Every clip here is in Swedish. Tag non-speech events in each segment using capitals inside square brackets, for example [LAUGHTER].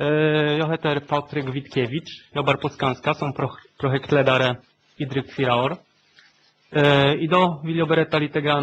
Eh, Jag Patryk Witkiewicz, jobbar på Skanska som pro projektledare i drygt fyra år. Idag vill jag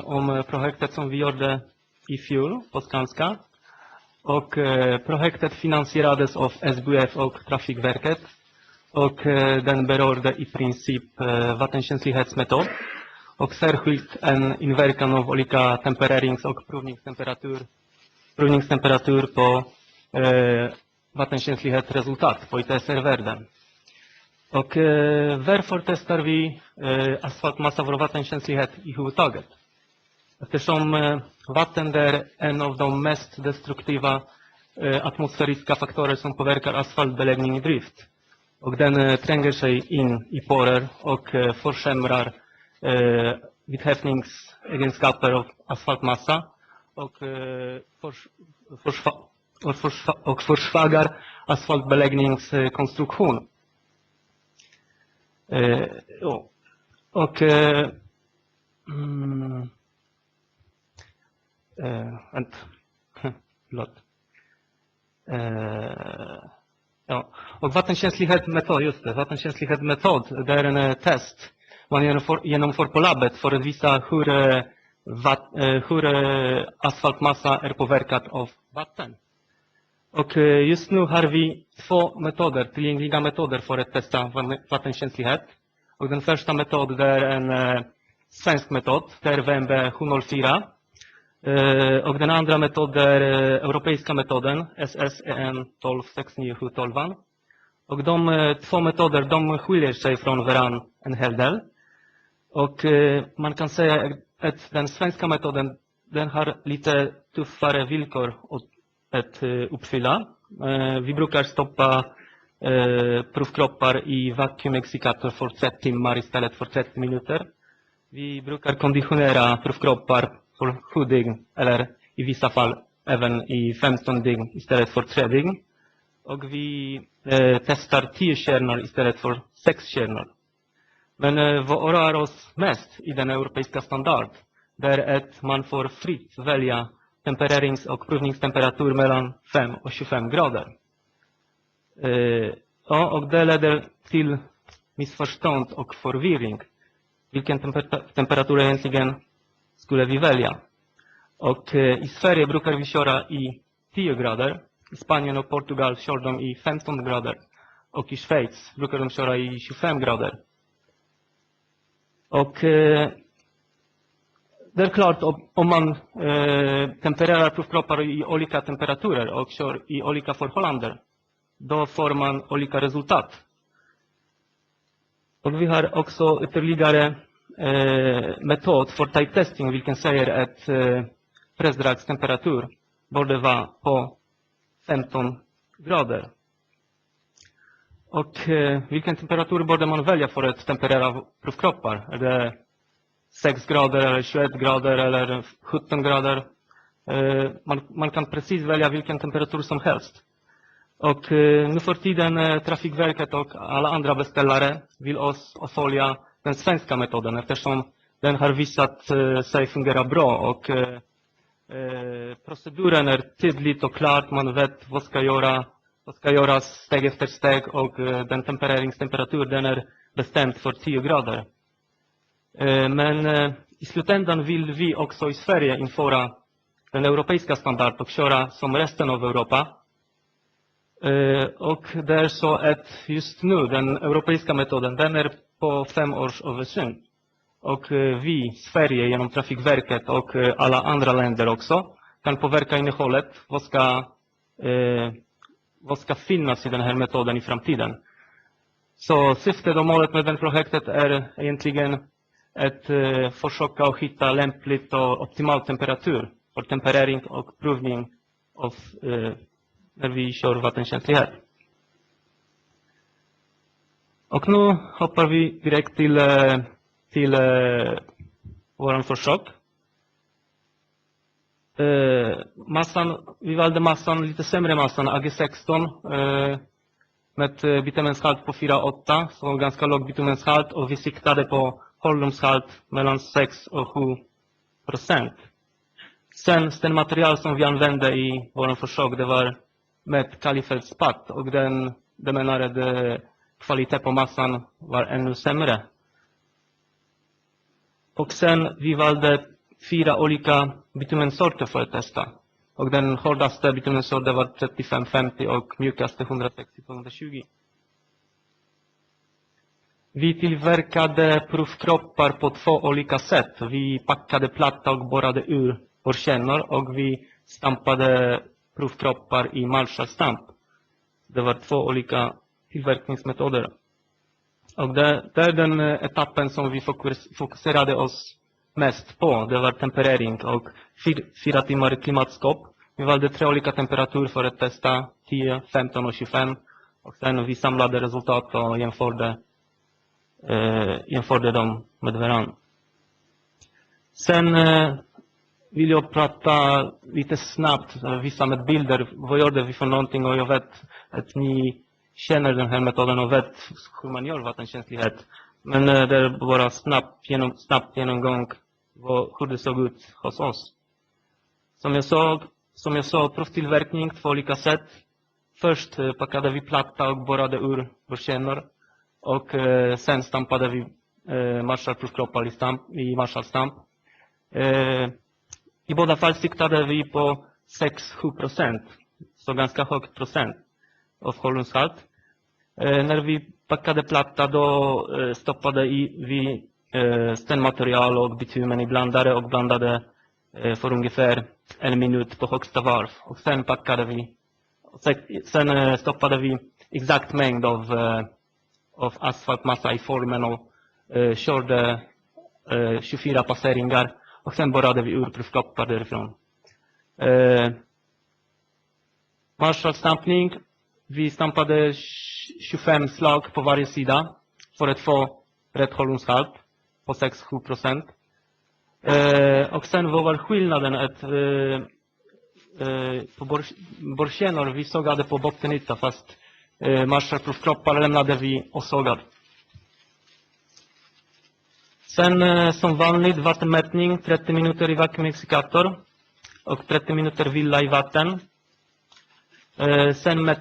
om projektet som vi gjorde i fjol på Skanska. Och eh, projektet finansierades av SBF och Trafikverket. Och den berörde i princip vattenkänslighetsmetod och särskilt en inverkan av olika tempererings och provningstemperatur, provningstemperatur på vattenkänslighet vattenkänslighetsresultat, på ITSR-värden. Och eh, varför testar vi eh, asfaltmassa för vattenkänslighet i huvudtaget? Eftersom eh, vatten är en av de mest destruktiva eh, atmosfäriska faktorer som påverkar asfaltbeläggning i drift. Och den eh, tränger sig in i porer och eh, försämrar eh, vidhäftningsegenskaper av asfaltmassa och, eh, förs, försva, och, försvagar asfaltbeläggningskonstruktion. Eh. eh och eh, mm, eh, vänta, [LAUGHS] förlåt. Eh, ja. Och vattenkänslighetsmetod, just det, vattenkänslighetsmetod, det är en eh, test man genomför, genomför på labbet för att visa hur, eh, vatt, eh, hur eh, asfaltmassa är påverkad av vatten. Och just nu har vi två metoder, tillgängliga metoder för att testa vattenkänslighet. Och den första metoden är en eh, svensk metod, det är VMB 704. Eh, och den andra metoden är eh, europeiska metoden, SSEN 1269712. Och de två metoder, de skiljer sig från varandra en hel del. Och man kan säga att den svenska metoden, den har lite tuffare villkor att, eh, uppfylla. Eh, vi brukar stoppa eh, provkroppar i vakuumexikator för 30 timmar istället för 30 minuter. Vi brukar konditionera provkroppar för 7 dygn eller i vissa fall även i 15 dygn istället för 3 dygn. Och vi testar 10 kärnor istället för 6 kärnor. Men vad oroar oss mest i den europeiska standard, det är att man får fritt välja tempererings och provningstemperatur mellan 5 och 25 grader. Ja, och det leder till missförstånd och förvirring. Vilken temper temperatur egentligen skulle vi välja? Och i Sverige brukar vi i 10 grader. I Spanien och Portugal kör i 15 grader. Och i Schweiz brukar de i 25 grader. Och det är klart, om, om man eh, tempererar provkroppar i olika temperaturer och kör i olika förhållanden, då får man olika resultat. Och vi har också ytterligare eh, metod för type testing, vilken säger att eh, pressdragstemperatur borde vara på 15 grader. Och eh, vilken temperatur borde man välja för att temperera provkroppar? Är det 6 grader eller 21 grader eller 17 grader? Eh, man, man kan precis välja vilken temperatur som helst. Och eh, nu för tiden eh, Trafikverket och alla andra beställare vill oss följa den svenska metoden eftersom den har visat sig fungera bra och proceduren är tydligt och klart. Man vet vad ska göra, vad ska göras steg efter steg och den tempereringstemperatur den är bestämd för 10 grader. Eh, men eh, i slutändan vill vi också i Sverige införa den europeiska standard och köra som resten av Europa. Eh, och det är så att just nu den europeiska metoden den är på fem års översyn. Och vi, Sverige, genom Trafikverket och alla andra länder också, kan påverka innehållet. Vad ska, vad ska finnas i den här metoden i framtiden? Så syftet och målet med det projektet är egentligen att eh, försöka att hitta lämpligt och optimal temperatur för temperering och provning av eh, när vi kör vattenkänslighet. Och nu hoppar vi direkt till, eh, till eh, vår försök. Eh, massan, vi valde massan, lite sämre massan, AG16 eh, med bitumenshalt eh, på 4,8, så ganska låg bitumenshalt och vi siktade på hållrumshalt mellan 6 och 7 procent. Sen stenmaterial som vi använde i våra försök, det var med kalifältspatt och den, det menar att eh, kvalitet på massan var ännu sämre. Och sen vi valde fyra olika bitumensorter för att testa. Och den hårdaste bitumensorten var 3550 och mjukaste 160-120. Vi tillverkade provkroppar på två olika sätt. Vi packade platta och borrade ur borrkännor och vi stampade provkroppar i Marshallstamp. Det var två olika tillverkningsmetoder. Och det, det är den eh, etappen som vi fokuserade oss mest på. Det var temperering och fyra timmar i klimatskåp. Vi valde tre olika temperaturer för att testa 10, 15 och 25. Och sen vi samlade resultat och jämförde, eh, jämförde dem med varandra. Sen eh, vill jag prata lite snabbt, eh, visa med bilder. Vad gjorde vi för någonting? Och jag vet att ni känner den här metoden och vet hur man gör vattenkänslighet. Men eh, det är bara snabbt, genom, snabbt genomgång vad, hur det såg ut hos oss. Som jag sa, som jag sa provtillverkning två olika sätt. Först eh, packade vi platta och borrade ur borrkännor. Och eh, sen stampade vi eh, Marshallprovkroppar i, stamp, i Marshallstamp. Eh, I båda fall siktade vi på 6-7 procent. Så ganska högt procent av hållningshalt. Eh, när vi packade platta då eh, stoppade vi eh, stenmaterial och bitumen i blandare och blandade eh, för ungefär en minut på högsta varv. Och sen packade vi, sen- sen eh, stoppade vi exakt mängd av, eh, av asfaltmassa i formen och eh, körde eh, 24 passeringar och sen borrade vi ur därifrån. Eh, Marshallstampning. Vi stampade 25 slag på varje sida för att få rätt hållningshalt på 6-7 procent. Eh, och sen vad var skillnaden? Att, eh, eh, på bor- vi sågade på bottenyta fast eh, Marshallprovkroppar lämnade vi osågad. Sen eh, som vanligt vattenmätning 30 minuter i vakuumexikator och 30 minuter vila i vatten. Eh, sen mät,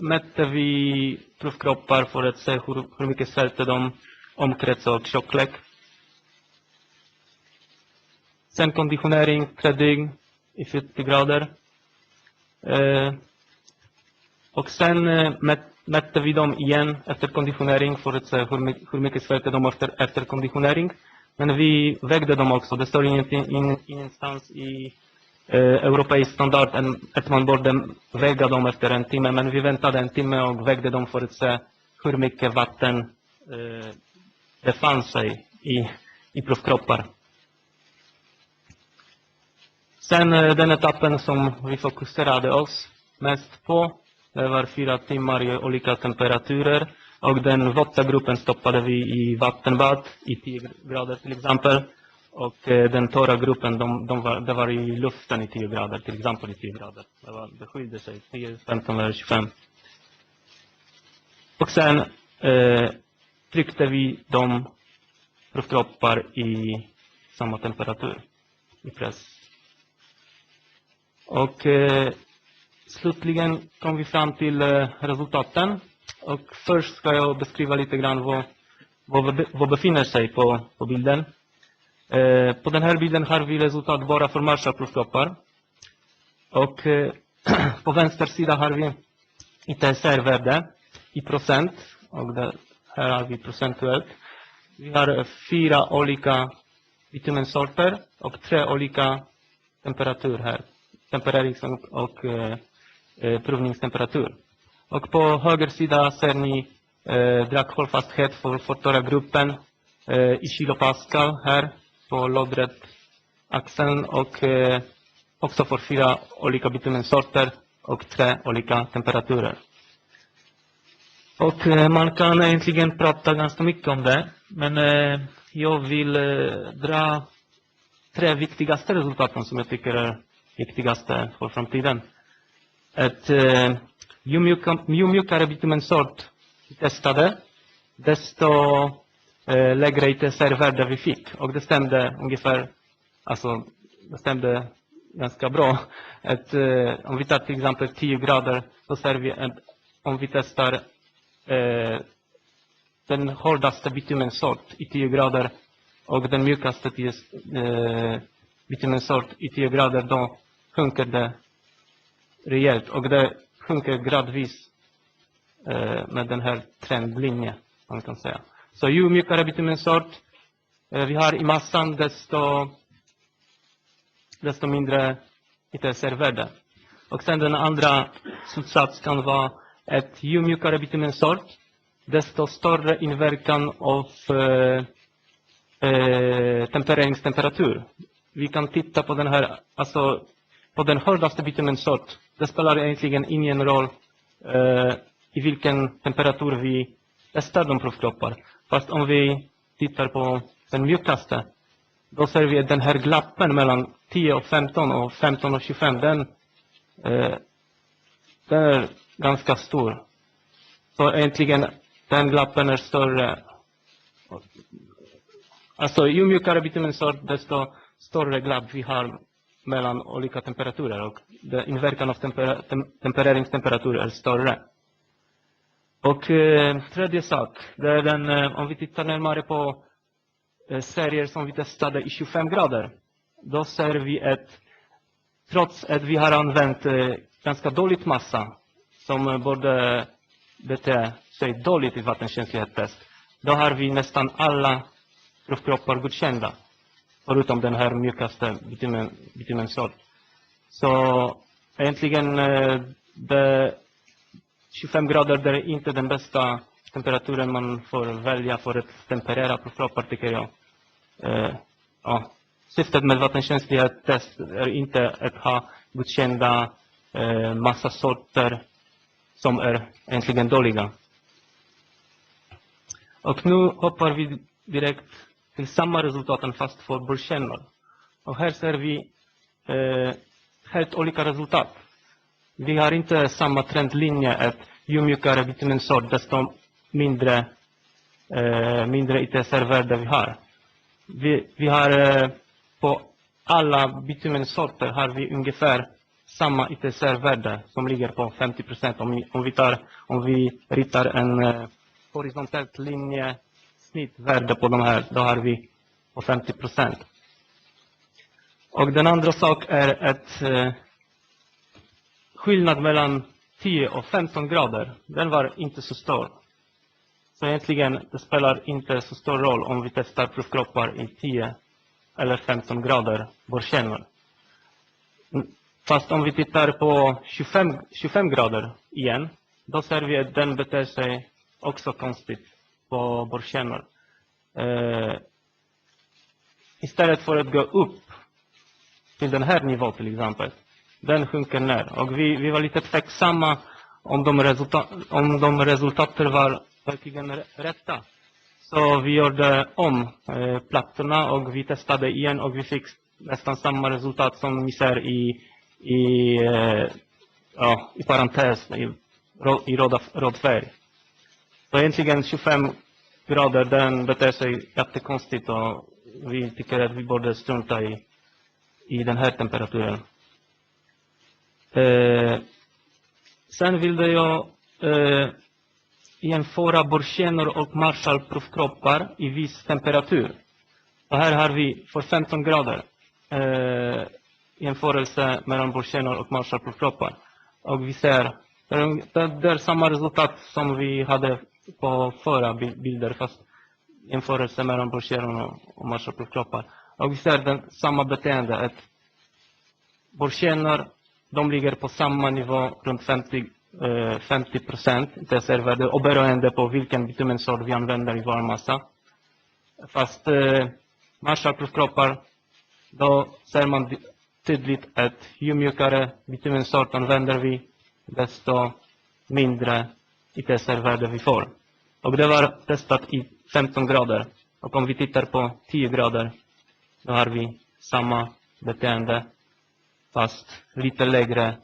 mätte vi provkroppar för att se hur, hur mycket svälte de, omkrets och tjocklek. Sen konditionering, tre dygn i 40 grader. Eh, och sen eh, mätte vi dem igen efter konditionering för att se hur, my- hur mycket svälte de efter, efter konditionering. Men vi vägde dem också. Det står in, ingenstans i eh, europeisk standard att man borde väga dem efter en timme. Men vi väntade en timme och vägde dem för att se hur mycket vatten eh, det fanns sig i, i provkroppar. Sen eh, den etappen som vi fokuserade oss mest på, det var fyra timmar i olika temperaturer. Och den våta gruppen stoppade vi i vattenbad i 10 grader till exempel. Och eh, den torra gruppen, de, de var, det var i luften i 10 grader, till exempel i 10 grader. Det, var, det skilde sig, 10, 15 eller 25. Och sen eh, tryckte vi de provkroppar i samma temperatur i press. Och eh, slutligen kom vi fram till eh, resultaten. Och först ska jag beskriva lite grann vad, vad, vad befinner sig på, på bilden. Eh, på den här bilden har vi resultat bara för Marshallprovkroppar. Och eh, [CLEARS THROAT] på vänster sida har vi ITSR-värde i procent. Och här har vi procentuellt. Vi har fyra olika bitumensorter och tre olika temperatur här. Temperering och, och eh, Eh, provningstemperatur. Och på höger sida ser ni eh, draghållfasthet för, för torra gruppen eh, i kilopascal här på lodret axeln och eh, också för fyra olika bitumensorter och tre olika temperaturer. Och eh, man kan egentligen prata ganska mycket om det, men eh, jag vill eh, dra tre viktigaste resultaten som jag tycker är viktigaste för framtiden. Att eh, uh, ju, ju mjukare bitumensort vi testade, desto eh, lägre ITSR-värde vi fick. Och det stämde ungefär, alltså det stämde ganska bra. Ett, eh, uh, om vi tar till exempel 10 grader, så ser vi att om vi testar eh, den hårdaste bitumensort i 10 grader och den mjukaste 10, eh, bitumensort i 10 grader, då sjunker det rejält och det sjunker gradvis eh, med den här trendlinjen, om man kan säga. Så ju mjukare bitumensort eh, vi har i massan, desto, desto mindre ITSR-värde. Och sen den andra slutsats kan vara att ju mjukare bitumensort, desto större inverkan av eh, eh, tempereringstemperatur. Vi kan titta på den här, alltså på den hårdaste bitumensort. Det spelar egentligen ingen roll eh, i vilken temperatur vi testar de provkroppar. Fast om vi tittar på den mjukaste, då ser vi att den här glappen mellan 10 och 15 och 15 och 25, den, eh, den är ganska stor. Så egentligen, den glappen är större. Alltså ju mjukare bitumensort, desto större glapp vi har mellan olika temperaturer och inverkan av temper tem tempereringstemperatur är större. Och eh, tredje sak, det är den, eh, om vi tittar närmare på eh, serier som vi testade i 25 grader, då ser vi att trots att vi har använt eh, ganska dåligt massa, som eh, borde bete sig dåligt i vattenkänslighetstest, då har vi nästan alla provkroppar godkända, förutom den här mjukaste bitumen, bitumensort. Så egentligen eh, det 25 grader det är inte den bästa temperaturen man får välja för att temperera proppar tycker jag. Eh, ja. Syftet med vattenkänslighetstest är inte att ha godkända eh, massa sorter som är egentligen dåliga. Och nu hoppar vi direkt till samma resultaten fast för borrkännor. Och här ser vi eh, helt olika resultat. Vi har inte samma trendlinje att ju mjukare vitaminsort desto mindre, eh, mindre ITSR-värde vi har. Vi, vi har eh, på alla bitumensorter har vi ungefär samma ITSR-värde som ligger på 50 procent. Om, om, vi tar, om vi ritar en eh, horisontell linje snittvärde på de här, då har vi på 50 procent. Och den andra sak är att eh, skillnad mellan 10 och 15 grader, den var inte så stor. Så egentligen, det spelar inte så stor roll om vi testar provkroppar i 10 eller 15 grader borrkärnor. Mm, fast om vi tittar på 25, 25 grader igen, då ser vi att den beter sig också konstigt på borrkännor. Eh, istället för att gå upp till den här nivån till exempel, den sjunker ner. Och vi, vi var lite tveksamma om de, resultat, om de resultaten var verkligen rätta. Så vi gjorde om eh, plattorna och vi testade igen och vi fick nästan samma resultat som ni ser i, i, eh, ja, i parentes, i, i röd färg. Så egentligen 25 grader, den beter sig jättekonstigt och vi tycker att vi borde strunta i, i den här temperaturen. Eh, sen ville jag eh, jämföra borrkännor och Marshallprovkroppar i viss temperatur. Och här har vi för 15 grader eh, jämförelse mellan borrkännor och Marshallprovkroppar. Och vi ser, det är, det är samma resultat som vi hade på förarbilder fast jämförelse mellan borrkännor och Marshallprovkroppar. Och vi ser den, samma beteende, att borrkännor, de ligger på samma nivå, runt 50 50 eh, procent och oberoende på vilken bitumensort vi använder i vår massa. Fast eh, Marshallprovkroppar, då ser man tydligt att ju mjukare bitumensort använder vi, desto mindre ITSR-värde vi får. Och det var testat i 15 grader. Och om vi tittar på 10 grader, då har vi samma beteende, fast lite lägre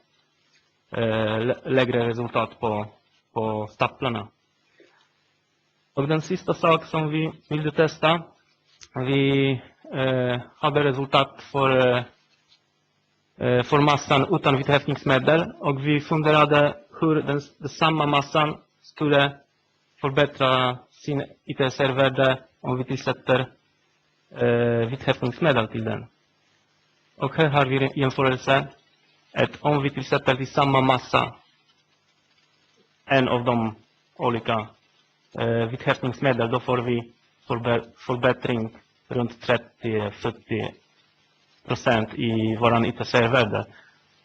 eh, lägre resultat på, på staplarna. Och den sista sak som vi ville testa, vi eh, hade resultat för eh, eh för massan utan vithäftningsmedel och vi funderade hur den, den samma massan skulle förbättra sin ITSR-värde om vi tillsätter eh, vithäftningsmedel till den. Och här har vi jämförelse att om vi tillsätter till samma massa en av de olika eh, vithäftningsmedel, då får vi förbättring runt 30-40 procent i våran ITSR-värde.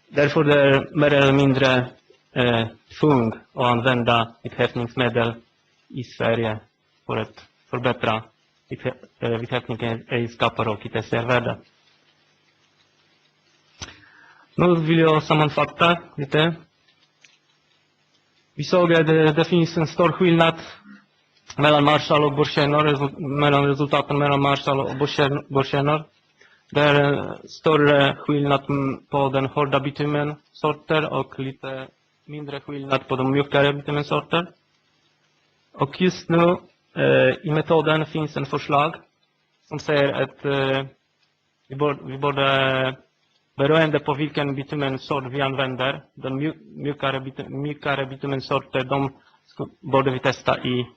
Därför det mer eller mindre eh, tvung att använda vithäftningsmedel i Sverige för att förbättra vithäftningsegenskaper eh, och ITSR-värde. Nu vill jag sammanfatta lite. Vi såg att det, det finns en stor skillnad mellan Marshall och Borsenor, mellan resultaten mellan Marshall och Borsenor. Det är en större skillnad på den hårda bitumensorter och lite mindre skillnad på de mjukare bitumensorter. Och just nu eh, i metoden finns en förslag som säger att eh, vi, borde, vi borde, beroende på vilken bitumensort vi använder, den mjukare, bitu- mjukare bitumensorter, de borde vi testa i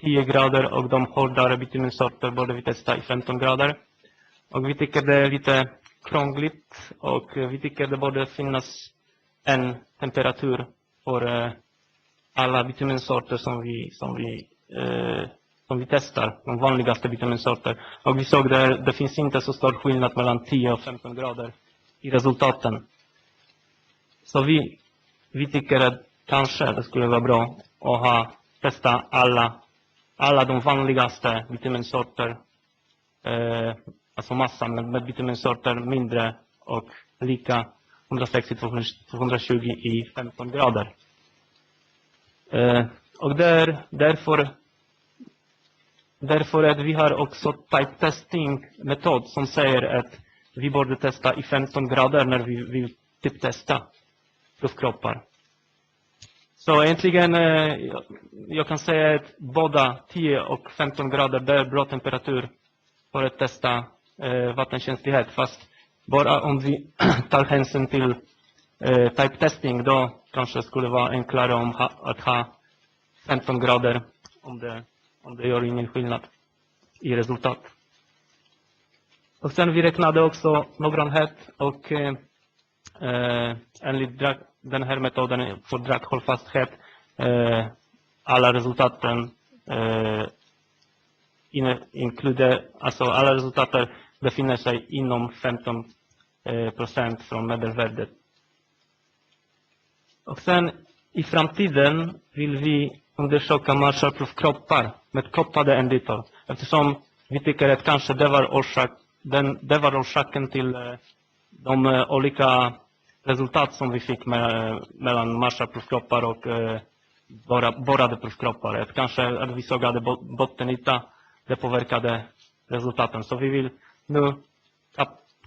10 grader och de hårdare bitumensorter borde vi testa i 15 grader. Och vi tycker det är lite krångligt och vi tycker det borde finnas en temperatur för eh, alla vitaminsorter som vi, som vi, eh, som vi testar, de vanligaste vitaminsorter. Och vi såg där det finns inte så stor skillnad mellan 10 och 15 grader i resultaten. Så vi, vi tycker att kanske det skulle vara bra att ha, testa alla, alla de vanligaste vitaminsorter, eh, alltså massan med, med vitaminsorter mindre och lika 160-220 i 15 grader. Eh, och där, därför, därför att vi har också type testing metod som säger att vi borde testa i 15 grader när vi vill typ testa luftkroppar. Så egentligen, eh, jag- kan säga att båda 10 och 15 grader det är bra temperatur för att testa eh, vattenkänslighet. Fast bara om vi [CLEARS THROAT] tar hänsyn till Eh, type testing, då kanske skulle vara enklare om ha, att ha 15 grader om det, om det gör ingen skillnad i resultat. Och sen vi räknade också noggrannhet och eh, enligt drag, den här metoden för draghållfasthet eh, alla resultaten eh, in, inklude, alltså alla resultaten befinner sig inom 15 eh, procent från medelvärdet. Och sen i framtiden vill vi undersöka Marshallproof-kroppar med kopplade enditor. Eftersom vi tycker att kanske det var, orsak, den, det var orsaken till eh, de eh, olika resultat som vi fick med, eh, mellan Marshallproof-kroppar och borrade provkroppar. Att kanske att vi såg att bottenyta det påverkade resultaten. Så vi vill nu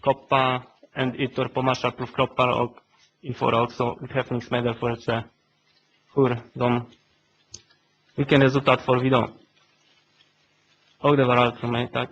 koppa endytor på Marshallproof-kroppar och införa också uthäftningsmedel för att se hur de, vilken resultat får vi då. Och det var allt från mig, tack.